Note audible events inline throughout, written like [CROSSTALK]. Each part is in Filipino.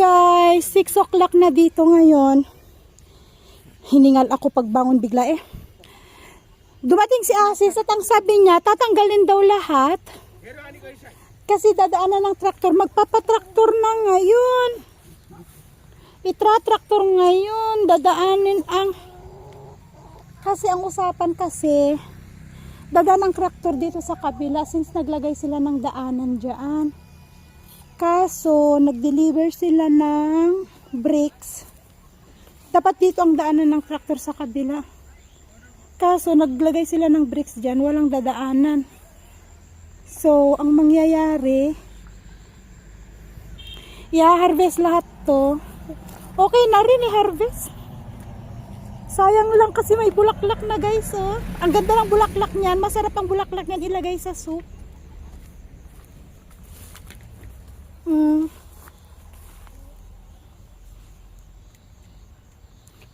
guys, 6 o'clock na dito ngayon. Hiningal ako pagbangon bigla eh. Dumating si Asis at ang sabi niya, tatanggalin daw lahat. Kasi dadaanan ng traktor, magpapatraktor na ngayon. Itra-traktor ngayon, dadaanin ang... Kasi ang usapan kasi, dadaan ang traktor dito sa kabila since naglagay sila ng daanan dyan. Kaso, nag-deliver sila ng bricks. Dapat dito ang daanan ng tractor sa kabila. Kaso, naglagay sila ng bricks dyan. Walang dadaanan. So, ang mangyayari, i-harvest lahat to. Okay na rin i-harvest. Sayang lang kasi may bulaklak na guys. Oh. Ang ganda ng bulaklak niyan. Masarap ang bulaklak niyan ilagay sa soup. Mm.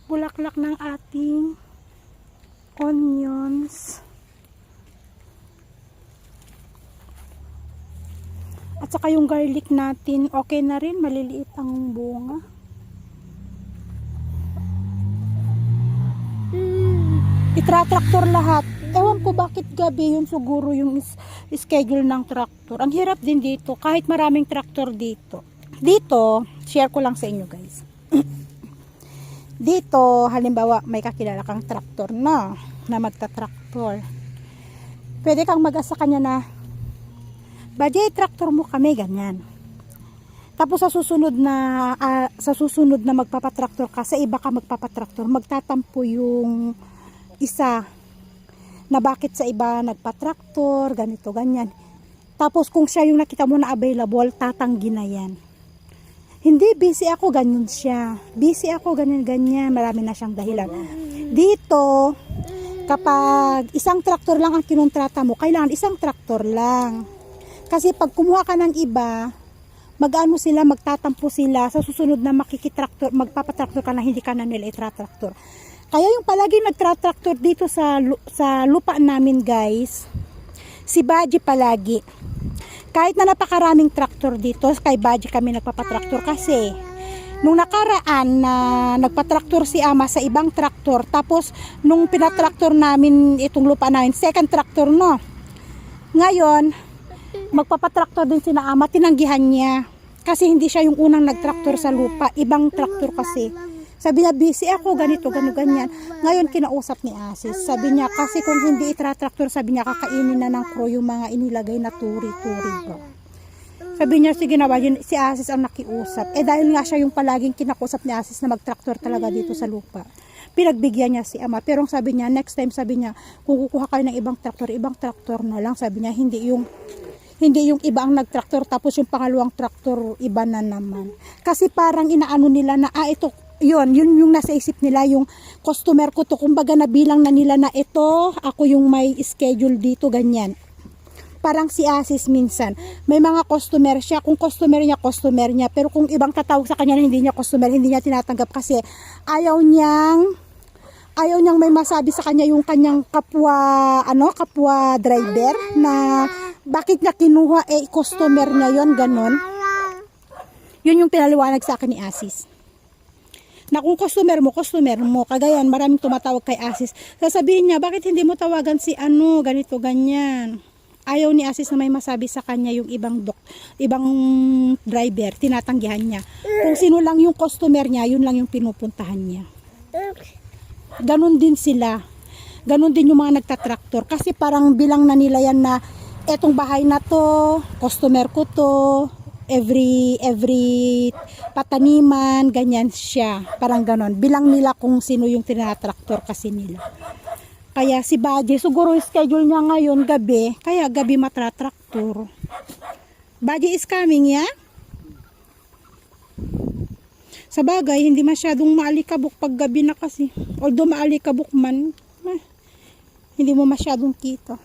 Bulaklak ng ating onions. At saka yung garlic natin, okay na rin, maliliit ang bunga. Itratraktor lahat. Ko bakit gabi yun siguro yung schedule ng traktor. Ang hirap din dito, kahit maraming traktor dito. Dito, share ko lang sa inyo guys. [CLEARS THROAT] dito, halimbawa may kakilala kang traktor na, na magta-traktor. Pwede kang mag-asa kanya na, Bajay, traktor mo kami, ganyan. Tapos sa susunod na ah, sa susunod na magpapatraktor ka, sa iba ka magpapatraktor, magtatampo yung isa na bakit sa iba nagpatraktor, ganito, ganyan. Tapos kung siya yung nakita mo na available, tatanggi na yan. Hindi, busy ako, ganyan siya. Busy ako, ganyan, ganyan. Marami na siyang dahilan. Dito, kapag isang traktor lang ang kinontrata mo, kailangan isang traktor lang. Kasi pag kumuha ka ng iba, mag-ano sila, magtatampo sila, sa susunod na makikitraktor, magpapatraktor ka na hindi ka na nila itratraktor. Kaya yung palagi nagtratraktor dito sa, sa lupa namin guys, si Baji palagi. Kahit na napakaraming traktor dito, kay Baji kami nagpapatraktor kasi nung nakaraan na nagpatraktor si Ama sa ibang traktor, tapos nung pinatraktor namin itong lupa namin, second traktor no. Ngayon, magpapatraktor din si Ama, tinanggihan niya. Kasi hindi siya yung unang nagtraktor sa lupa, ibang traktor kasi. Sabi niya, busy ako, ganito, gano, ganyan. Ngayon, kinausap ni Asis. Sabi niya, kasi kung hindi itratraktor, sabi niya, kakainin na ng crew yung mga inilagay na turi-turi ba. Sabi niya, sige na ba, yun, si Asis ang nakiusap. Eh dahil nga siya yung palaging kinakusap ni Asis na magtraktor talaga dito sa lupa. Pinagbigyan niya si Ama. Pero sabi niya, next time sabi niya, kung kukuha kayo ng ibang traktor, ibang traktor na lang. Sabi niya, hindi yung hindi yung iba ang nagtraktor tapos yung pangalawang traktor iba na naman. Kasi parang inaano nila na ah ito yun, yun yung nasa isip nila yung customer ko to. Kumbaga nabilang na nila na ito ako yung may schedule dito ganyan. Parang si Asis minsan, may mga customer siya, kung customer niya, customer niya, pero kung ibang tatawag sa kanya na hindi niya customer, hindi niya tinatanggap kasi ayaw niyang ayaw niyang may masabi sa kanya yung kanyang kapwa ano kapwa driver na bakit niya kinuha eh customer niya yon ganon yun yung pinaliwanag sa akin ni Asis na kung customer mo, customer mo, kagayan, maraming tumatawag kay Asis. Sasabihin niya, bakit hindi mo tawagan si ano, ganito, ganyan. Ayaw ni Asis na may masabi sa kanya yung ibang dok, ibang driver, tinatanggihan niya. Kung sino lang yung customer niya, yun lang yung pinupuntahan niya. Ganon din sila. Ganon din yung mga nagtatraktor. Kasi parang bilang na nila yan na etong bahay na to, customer ko to, every every pataniman, ganyan siya. Parang ganon. Bilang nila kung sino yung tinatraktor kasi nila. Kaya si Baji, siguro schedule niya ngayon gabi, kaya gabi matratraktor. Baji is coming, ya? Sa bagay, hindi masyadong maalikabok pag gabi na kasi. Although maalikabok man, hindi mo masyadong kita.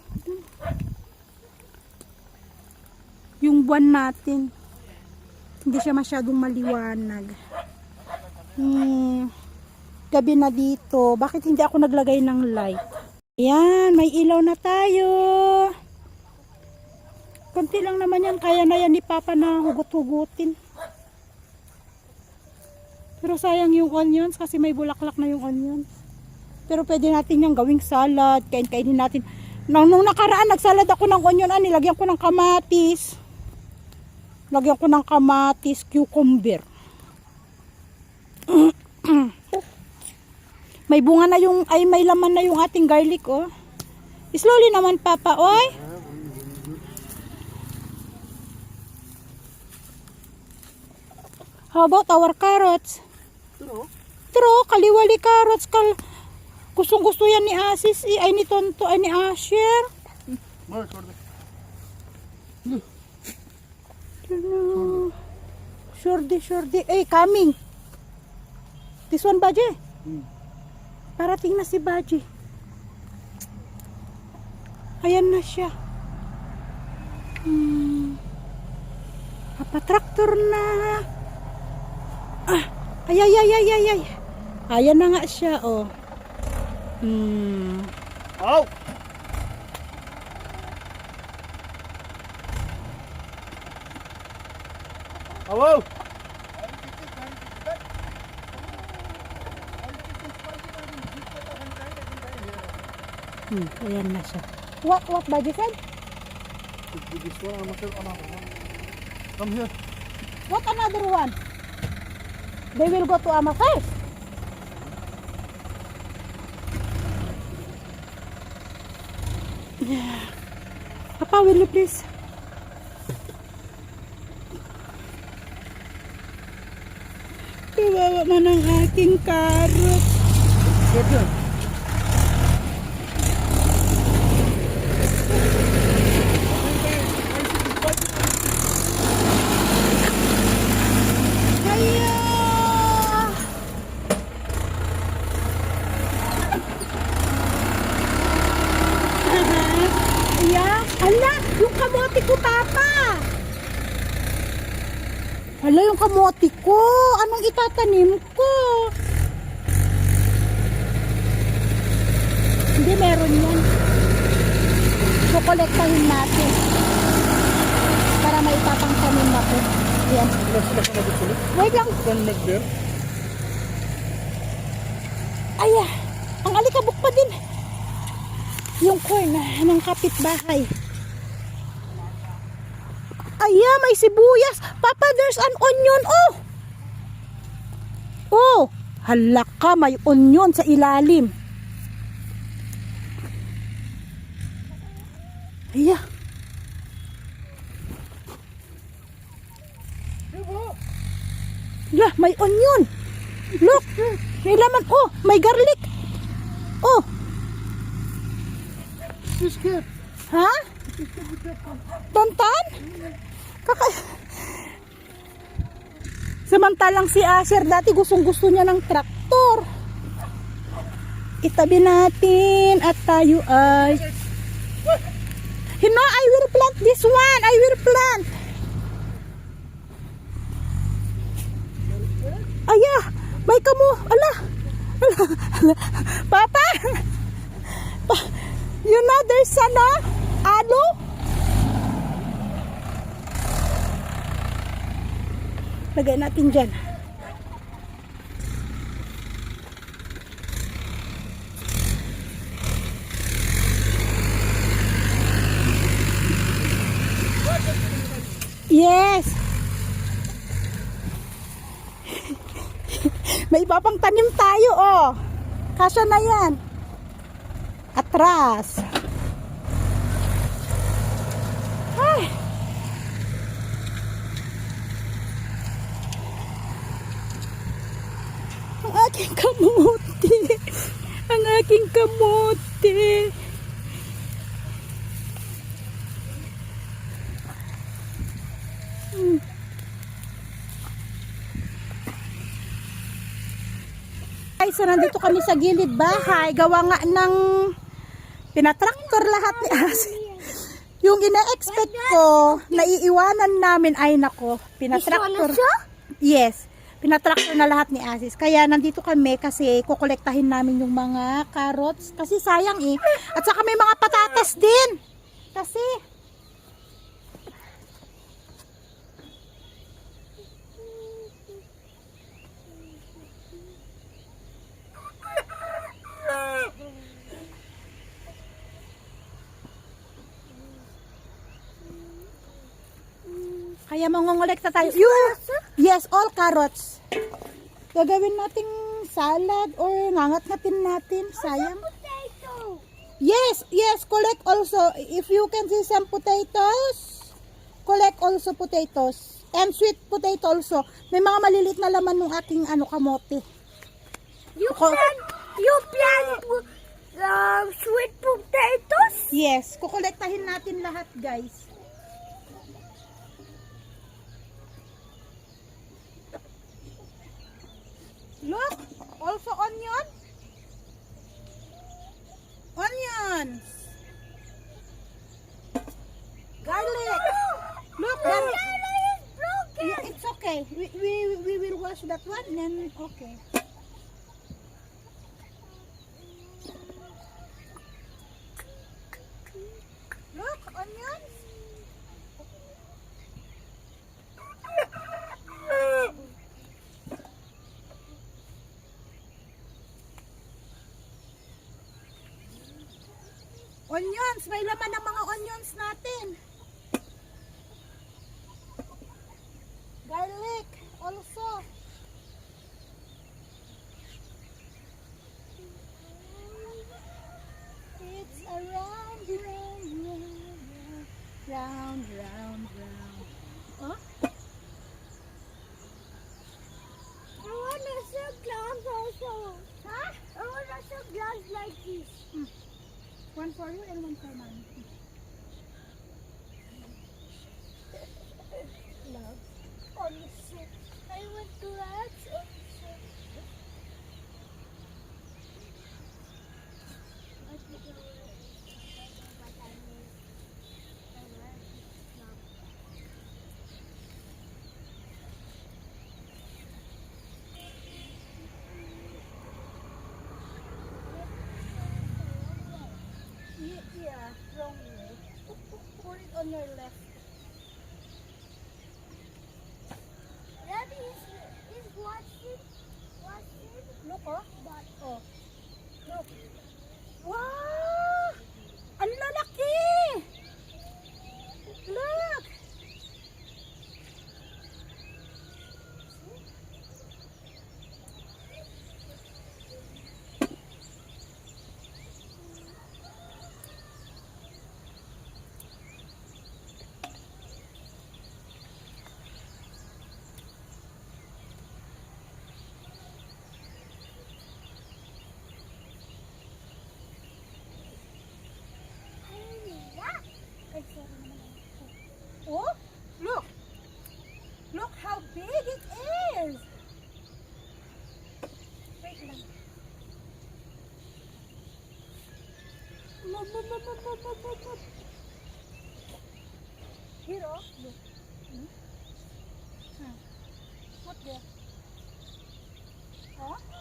Yung buwan natin, hindi siya masyadong maliwanag. Hmm, gabi na dito. Bakit hindi ako naglagay ng light? Ayan, may ilaw na tayo. Kunti lang naman yan. Kaya na yan ni Papa na hugot-hugutin. Pero sayang yung onions kasi may bulaklak na yung onions. Pero pwede natin yung gawing salad. Kain-kainin natin. Nung, nung nakaraan, nagsalad ako ng onion. Ah, nilagyan ko ng kamatis. Lagyan ko ng kamatis, cucumber. [CLEARS THROAT] may bunga na yung, ay may laman na yung ating garlic, oh. Slowly naman, Papa, oy. How about our carrots? True. True, kaliwali carrots. Kal gustong gusto yan ni Asis, eh, ay ni Tonto, ay ni Asher. Mark, order. Ano? Shorty, shorty. Eh, coming. This one, Baji. Hmm. Parating na si Baji. Ayan na siya. Hmm. Papatraktor na. Ah, ay, ay, ay, ay, ay, ay. Ayan na nga siya, oh. Hmm. Ow! Hello? Hmm, ayan na siya. What, what, Baji said? This one, I'm not sure. I'm not. Come here. What another one? They will go to Ama first. Yeah. Papa, will you please? Kawawa man ang aking karot. Get. Itatanim ko? Hindi, meron yan. Kukolektahin natin. Para may ako. Look at the police. Wait lang. Ay, ah, ang alikabok pa din. Yung corn ah, ng kapitbahay. Ay, ah, may sibuyas. Papa, there's an onion. Oh! Oh! Hala ka, may onion sa ilalim. Ay, ah. Yeah, may onion. Look, may laman. Oh, may garlic. Oh, kid. ha? Tonton? Kaka... Samantalang si Asher dati gustong gusto niya ng traktor. Itabi natin at tayo ay... You know, I will plant this one. I will plant. Aya, may kamo. Ala. Papa. Pa, you know, there's ano? Alo? Lagay natin dyan. Yes. [LAUGHS] May iba pang tanim tayo, oh. Kasya na yan. Atras. Ay. Ang aking kamote. Ang aking kamote. Hmm. Ay, so nandito kami sa gilid bahay. Gawa nga ng pinatraktor lahat ni Asin. Yung ina-expect ko, naiiwanan namin, ay nako, pinatraktor. Yes, pinatraktor na lahat ni Asis. Kaya nandito kami kasi kukolektahin namin yung mga carrots. Kasi sayang eh. At saka may mga patatas din. Kasi, Kaya mangongolekta tayo. You, yes, all carrots. Gagawin nating salad or ngangat-ngatin natin. Sayang. Yes, yes, collect also. If you can see some potatoes, collect also potatoes. And sweet potato also. May mga maliliit na laman ng aking ano kamote. You Ako- plant, you plant um, sweet potatoes? Yes, kukolektahin natin lahat, guys. Look, also onion. Onions. Garlic. Look, The garlic. is broken. Yeah, it's okay. We, we, we will wash that one and then okay. Look, onions. Onions, may laman ng mga onions natin. One for you and one for mommy. 那了。Oh. Look. Hmm? Hmm. What there? Oh?